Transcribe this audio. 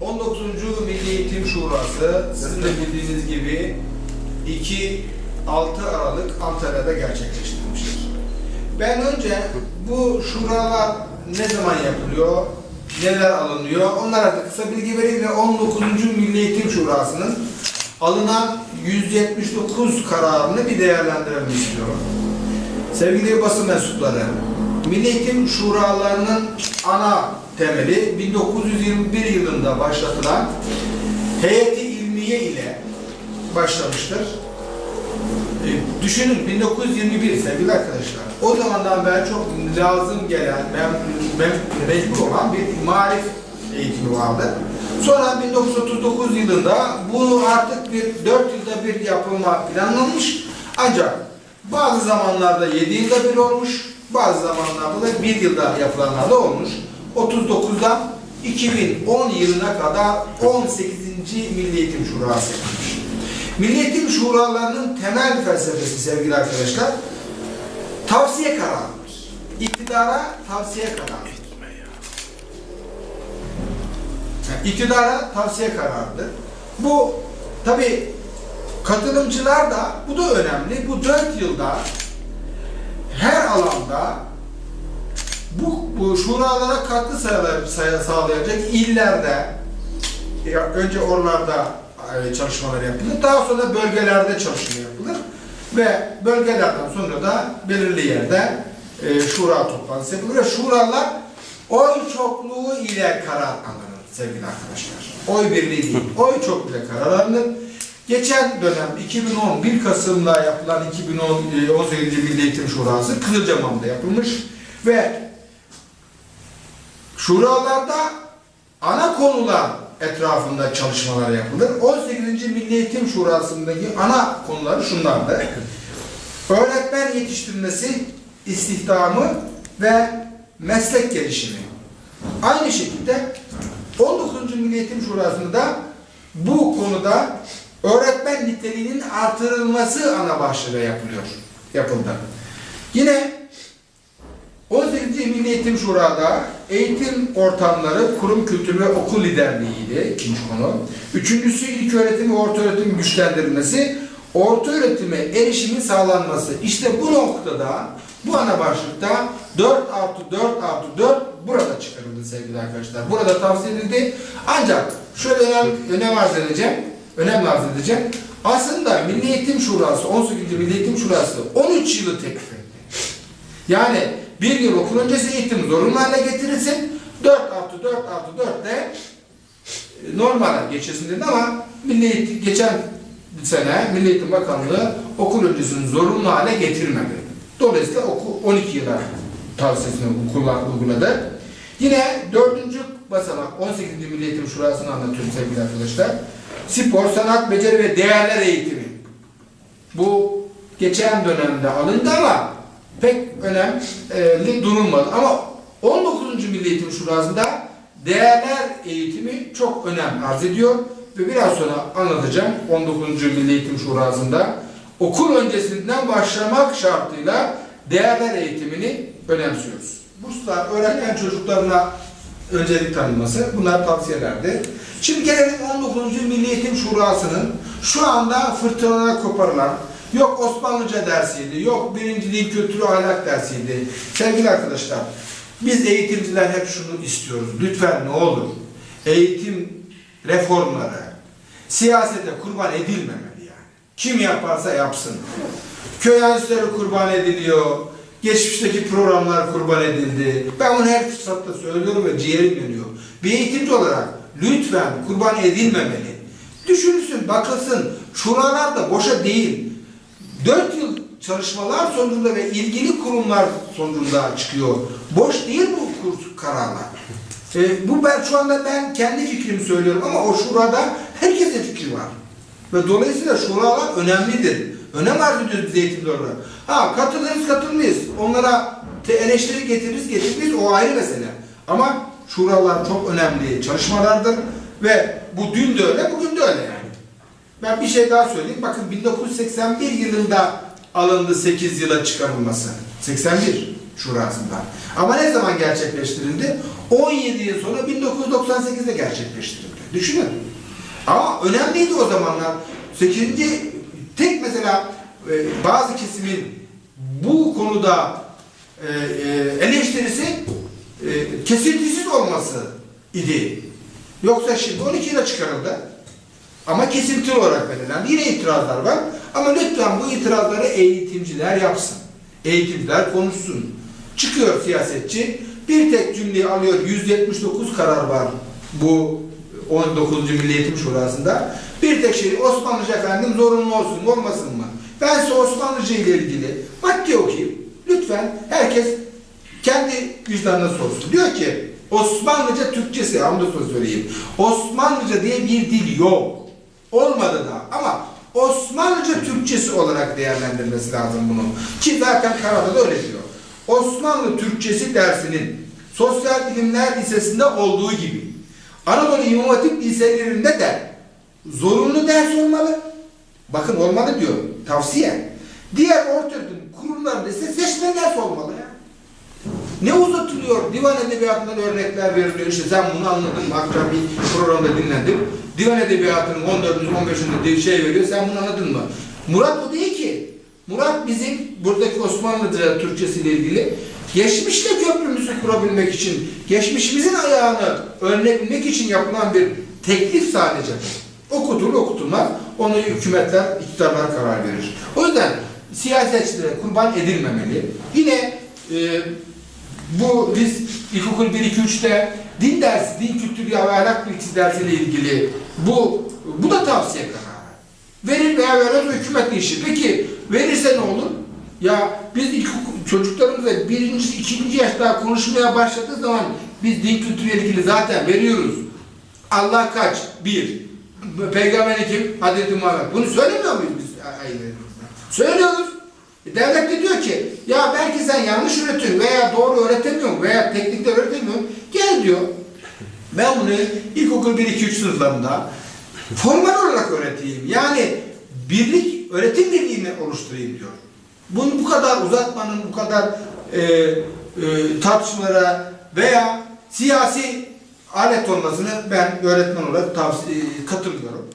19. Milli Eğitim Şurası sizin de bildiğiniz gibi 2-6 Aralık Antalya'da gerçekleştirilmiştir. Ben önce bu şuralar ne zaman yapılıyor, neler alınıyor onlara da kısa bilgi vereyim ve 19. Milli Eğitim Şurası'nın alınan 179 kararını bir değerlendirelim istiyorum. Sevgili basın mensupları, Milli Eğitim Şuralarının ana temeli 1921 yılında başlatılan heyeti ilmiye ile başlamıştır. E, Düşünün 1921 sevgili arkadaşlar. O zamandan beri çok lazım gelen, mem, mem, mecbur olan bir marif eğitimi vardı. Sonra 1939 yılında bu artık bir 4 yılda bir yapılma planlanmış. Ancak bazı zamanlarda 7 yılda bir olmuş, bazı zamanlarda da 1 yılda yapılanlar da olmuş. 39'dan 2010 yılına kadar 18. Milli Eğitim Şurası yapılmış. Milli Eğitim Şuralarının temel felsefesi sevgili arkadaşlar, tavsiye kararıdır. İktidara tavsiye kararıdır. Yani İktidara tavsiye kararıdır. Bu tabi katılımcılar da, bu da önemli, bu dört yılda alanda bu, bu şuralara katkı sağlay- say- sağlayacak illerde önce oralarda e, çalışmalar yapılır. Daha sonra bölgelerde çalışma yapılır. Ve bölgelerden sonra da belirli yerde e, şura toplantısı yapılır. Ve şuralar oy çokluğu ile karar alınır sevgili arkadaşlar. Oy birliği değil. Oy çokluğu ile karar alınır. Geçen dönem 2010 1 Kasım'da yapılan 2010 e, 18. Milli Eğitim Şurası Kızılcamam'da yapılmış ve şuralarda ana konular etrafında çalışmalar yapılır. 18. Milli Eğitim Şurası'ndaki ana konuları şunlardır. Öğretmen yetiştirilmesi, istihdamı ve meslek gelişimi. Aynı şekilde 19. Milli Eğitim Şurası'nda bu konuda öğretmen niteliğinin artırılması ana başlığı yapılıyor, yapıldı. Yine 18. Milli Eğitim Şura'da eğitim ortamları, kurum kültürü ve okul liderliğiydi ikinci konu. Üçüncüsü ilk öğretim ve orta öğretim güçlendirilmesi, orta öğretime erişimin sağlanması. İşte bu noktada, bu ana başlıkta 4 artı 4 artı 4 burada çıkarıldı sevgili arkadaşlar. Burada tavsiye edildi. Ancak şöyle önem, önem arz edeceğim, önem arz edeceğim. Aslında Milli Eğitim Şurası, 18. Milli Eğitim Şurası 13 yılı teklif etti. Yani bir yıl okul öncesi eğitim zorunlu hale getirilsin. 4 artı 4 artı 4 de e, normale geçilsin dedi ama Milli Eğitim, geçen sene Milli Eğitim Bakanlığı okul öncesini zorunlu hale getirmedi. Dolayısıyla okul 12 yıla tavsiyesini uyguladı. Yine dördüncü basamak 18. Milli Eğitim Şurası'nı anlatıyorum sevgili arkadaşlar. Spor, sanat, beceri ve değerler eğitimi. Bu geçen dönemde alındı ama pek önemli durulmadı. Ama 19. Milli Eğitim Şurası'nda değerler eğitimi çok önem arz ediyor ve biraz sonra anlatacağım 19. Milli Eğitim Şurası'nda okul öncesinden başlamak şartıyla değerler eğitimini önemsiyoruz. Burslar öğretmen çocuklarına öncelik tanınması bunlar tavsiyelerdi. Şimdi gelelim 19. Milli Eğitim Şurası'nın şu anda fırtınalara koparılan yok Osmanlıca dersiydi, yok birinci dil kültürü ahlak dersiydi. Sevgili arkadaşlar, biz eğitimciler hep şunu istiyoruz. Lütfen ne olur eğitim reformları siyasete kurban edilmemeli yani. Kim yaparsa yapsın. Köy enstitüleri kurban ediliyor. Geçmişteki programlar kurban edildi. Ben bunu her fırsatta söylüyorum ve ciğerim yanıyor. Bir eğitimci olarak lütfen kurban edilmemeli. Düşünülsün, bakılsın. Şuralar da boşa değil. Dört yıl çalışmalar sonucunda ve ilgili kurumlar sonucunda çıkıyor. Boş değil bu kurs kararlar. E, bu ben şu anda ben kendi fikrimi söylüyorum ama o şurada herkesin fikri var. Ve dolayısıyla şuralar önemlidir. Önem arz ediyoruz biz eğitimde olarak. Ha katılırız katılmayız. Onlara eleştiri getiririz getirmeyiz o ayrı mesele. Ama şuralar çok önemli çalışmalardır ve bu dün de öyle bugün de öyle yani. Ben bir şey daha söyleyeyim. Bakın 1981 yılında alındı 8 yıla çıkarılması. 81. Şurası'ndan. Ama ne zaman gerçekleştirildi? 17 yıl sonra 1998'de gerçekleştirildi. Düşünün. Ama önemliydi o zamanlar. 8. tek mesela e, bazı kesimin bu konuda e, e, eleştirisi kesintisiz olması idi. Yoksa şimdi 12 yıla çıkarıldı. Ama kesintili olarak verilen yine itirazlar var. Ama lütfen bu itirazları eğitimciler yapsın. Eğitimciler konuşsun. Çıkıyor siyasetçi, bir tek cümleyi alıyor, 179 karar var bu 19. Milli Eğitim Şurası'nda. Bir tek şey Osmanlıca efendim zorunlu olsun olmasın mı? Ben size Osmanlıca ile ilgili madde okuyayım. Lütfen herkes kendi vicdanına sorsun. Diyor ki Osmanlıca Türkçesi, onu da söyleyeyim. Osmanlıca diye bir dil yok. Olmadı da ama Osmanlıca Türkçesi olarak değerlendirmesi lazım bunu. Ki zaten kararda da öyle diyor. Osmanlı Türkçesi dersinin Sosyal Bilimler Lisesi'nde olduğu gibi Anadolu İmam Hatip liselerinde de zorunlu ders olmalı. Bakın olmalı diyor. Tavsiye. Diğer ortaöğretim kurumlarında ise seçmeli ders olmalı ya. Ne uzatılıyor? Divan edebiyatından örnekler veriliyor. İşte sen bunu anladın mı? Akşam bir programda dinlendim. Divan edebiyatının 14. 15'inde bir şey veriyor. Sen bunu anladın mı? Murat o değil ki. Murat bizim buradaki Osmanlıca Türkçesiyle ilgili geçmişle köprümüzü kurabilmek için, geçmişimizin ayağını önleyebilmek için yapılan bir teklif sadece. Okutulur okutulmaz. Onu hükümetler, iktidarlar karar verir. O yüzden siyasetçilere kurban edilmemeli. Yine e, bu biz ilkokul 1-2-3'te din dersi, din kültürü ve ahlak bilgisi dersiyle ilgili bu bu da tavsiye kararı. Verir veya vermez o hükümet işi. Peki verirse ne olur? Ya biz ilkokul çocuklarımıza birinci, ikinci yaşta konuşmaya başladığı zaman biz din kültürüyle ilgili zaten veriyoruz. Allah kaç? Bir. Peygamber kim? Hazreti Muhammed. Bunu söylemiyor muyuz biz ailelerimizde? Söylüyoruz. E, Devlet de diyor ki ya belki sen yanlış öğretiyorsun veya doğru öğretemiyorsun veya teknikte öğretemiyorsun. Gel diyor. Ben bunu ilkokul 1-2-3 sınıflarında formal olarak öğreteyim. Yani birlik, öğretim birliğini oluşturayım diyor. Bunu bu kadar uzatmanın, bu kadar e, e, tartışmalara veya siyasi alet olmasını ben öğretmen olarak tavsiye, katılmıyorum.